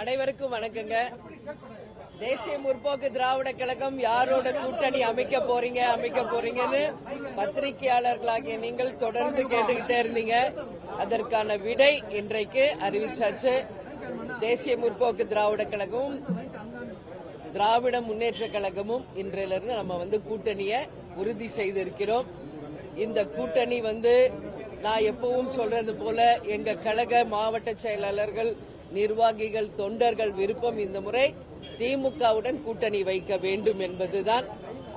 அனைவருக்கும் வணக்கங்க. தேசிய முற்போக்கு திராவிட கழகம் யாரோட கூட்டணி அமைக்க போறீங்க அமைக்க போறீங்கன்னு பத்திரிகையாளர்களாகிய நீங்கள் தொடர்ந்து கேட்டுக்கிட்டே இருந்தீங்க. அதற்கான விடை இன்றைக்கு அறிவிச்சாச்சு. தேசிய முற்போக்கு திராவிட கழகமும் திராவிட முன்னேற்ற கழகமும் இன்றையிலிருந்து நம்ம வந்து கூட்டணியை உறுதி செய்திருக்கிறோம். இந்த கூட்டணி வந்து நான் எப்பவும் சொல்றது போல எங்க கழக மாவட்ட செயலாளர்கள் நிர்வாகிகள் தொண்டர்கள் விருப்பம் இந்த முறை திமுகவுடன் கூட்டணி வைக்க வேண்டும் என்பதுதான்.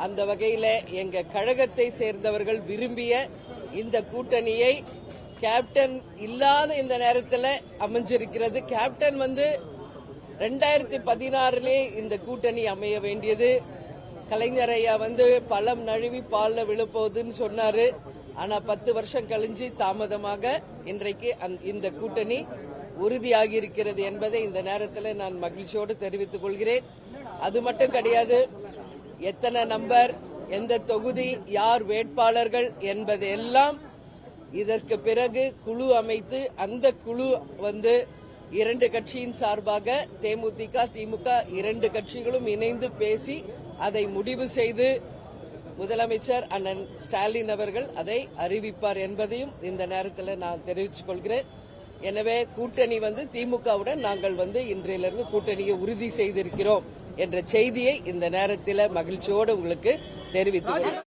அந்த வகையில எங்க கழகத்தை சேர்ந்தவர்கள் விரும்பிய இந்த கூட்டணியை கேப்டன் இல்லாத இந்த நேரத்தில் அமைஞ்சிருக்கிறது. கேப்டன் வந்து ரெண்டாயிரத்தி பதினாறுலே இந்த கூட்டணி அமைய வேண்டியது. கலைஞர் ஐயா வந்து பழம் நழுவி பால்ல விழுப்போகுதுன்னு சொன்னாரு. ஆனா பத்து வருஷம் கழிஞ்சு தாமதமாக இன்றைக்கு இந்த கூட்டணி உறுதியாகி இருக்கிறது என்பதை இந்த நேரத்தில் நான் மகிழ்ச்சியோடு தெரிவித்துக் கொள்கிறேன். அது மட்டும் கிடையாது எத்தனை நம்பர் எந்த தொகுதி யார் வேட்பாளர்கள் என்பதெல்லாம் இதற்கு பிறகு குழு அமைத்து அந்த குழு வந்து இரண்டு கட்சியின் சார்பாக தேமுதிக திமுக இரண்டு கட்சிகளும் இணைந்து பேசி அதை முடிவு செய்து முதலமைச்சர் அண்ணன் ஸ்டாலின் அவர்கள் அதை அறிவிப்பார் என்பதையும் இந்த நேரத்தில் நான் தெரிவித்துக் கொள்கிறேன். எனவே கூட்டணி வந்து திமுகவுடன் நாங்கள் வந்து இன்றையிலிருந்து கூட்டணியை உறுதி செய்திருக்கிறோம் என்ற செய்தியை இந்த நேரத்தில் மகிழ்ச்சியோடு உங்களுக்கு தெரிவித்துள்ளேன்